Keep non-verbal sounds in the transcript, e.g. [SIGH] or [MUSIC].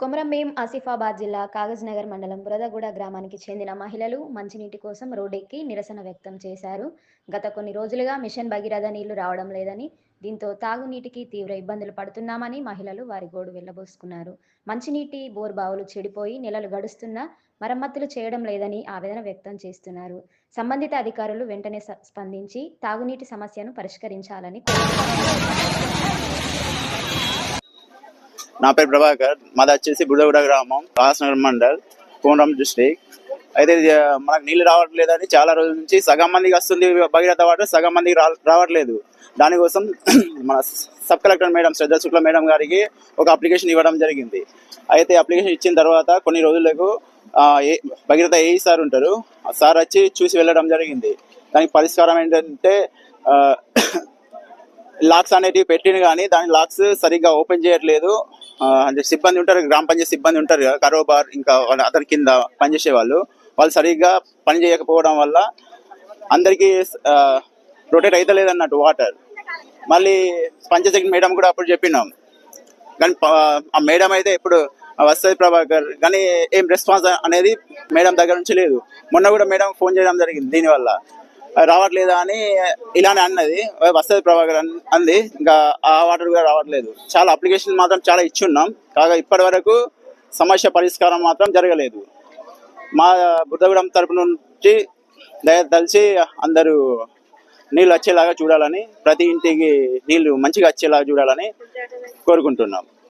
కొమరంభీం ఆసిఫాబాద్ జిల్లా కాగజ్నగర్ మండలం బురదగూడ గ్రామానికి చెందిన మహిళలు మంచినీటి కోసం రోడ్డెక్కి నిరసన వ్యక్తం చేశారు. గత కొన్ని రోజులుగా మిషన్ భగీరథ నీళ్ళు రావడం లేదని దీంతో తాగునీటికి తీవ్ర ఇబ్బందులు పడుతున్నామని మహిళలు వారి గోడు వెళ్ళబోసుకున్నారు మంచినీటి బోర్ బావులు చెడిపోయి నెలలు గడుస్తున్నా మరమ్మతులు చేయడం లేదని ఆవేదన వ్యక్తం చేస్తున్నారు. సంబంధిత అధికారులు వెంటనే స్పందించి తాగునీటి సమస్యను పరిష్కరించాలని కోరుతున్నారు. నా పేరు ప్రభాకర్ మాది వచ్చేసి బుడగూడ గ్రామం కాసనగర్ మండల్ కోనరాం డిస్ట్రిక్ట్ అయితే మనకు నీళ్ళు రావట్లేదని చాలా రోజుల నుంచి సగం మందికి వస్తుంది భగీరథ వాటర్ సగం మందికి రా- రావట్లేదు. దానికోసం [CLEARS THROAT] మన sub collector madam Shraddha Shukla madam గారికి ఒక అప్లికేషన్ ఇవ్వడం జరిగింది. అయితే అప్లికేషన్ ఇచ్చిన తర్వాత కొన్ని రోజులకు ఏ భగీరథ ఏ సార్ ఉంటారు ఆ సార్ వచ్చి చూసి వెళ్ళడం జరిగింది. దానికి పరిష్కారం ఏంటంటే లాక్స్ అనేటివి పెట్టింది కానీ దాని లాక్స్ సరిగ్గా ఓపెన్ చేయట్లేదు. అంటే సిబ్బంది ఉంటారు గ్రామ పంచాయతీ సిబ్బంది ఉంటారు కదా కరోబార్ ఇంకా వాళ్ళ అతని కింద పనిచేసే వాళ్ళు వాళ్ళు సరిగ్గా పని చేయకపోవడం వల్ల అందరికీ రొటేట్ అవుతలేదు అన్నట్టు వాటర్ మళ్ళీ పంచాయతీ మేడం కూడా అప్పుడు చెప్పినాం. కానీ ఆ మేడం అయితే ఇప్పుడు వస్తుంది ప్రభాకర్ కానీ ఏం రెస్పాన్స్ అనేది మేడం దగ్గర నుంచి లేదు. మొన్న కూడా మేడం ఫోన్ చేయడం జరిగింది దీనివల్ల. రావట్లేదా అని ఇలానే అన్నది. వస్తుంది ప్రభాకర్ అంది. ఇంకా ఆ వాటర్ కూడా రావట్లేదు. చాలా అప్లికేషన్ మాత్రం చాలా ఇచ్చి ఉన్నాం కాగా ఇప్పటి వరకు సమస్య పరిష్కారం మాత్రం జరగలేదు. మా బుద్ధగూడెం తరపు నుంచి దయతలిసి అందరూ నీళ్ళు వచ్చేలాగా చూడాలని ప్రతి ఇంటికి నీళ్ళు మంచిగా వచ్చేలాగా చూడాలని కోరుకుంటున్నాం.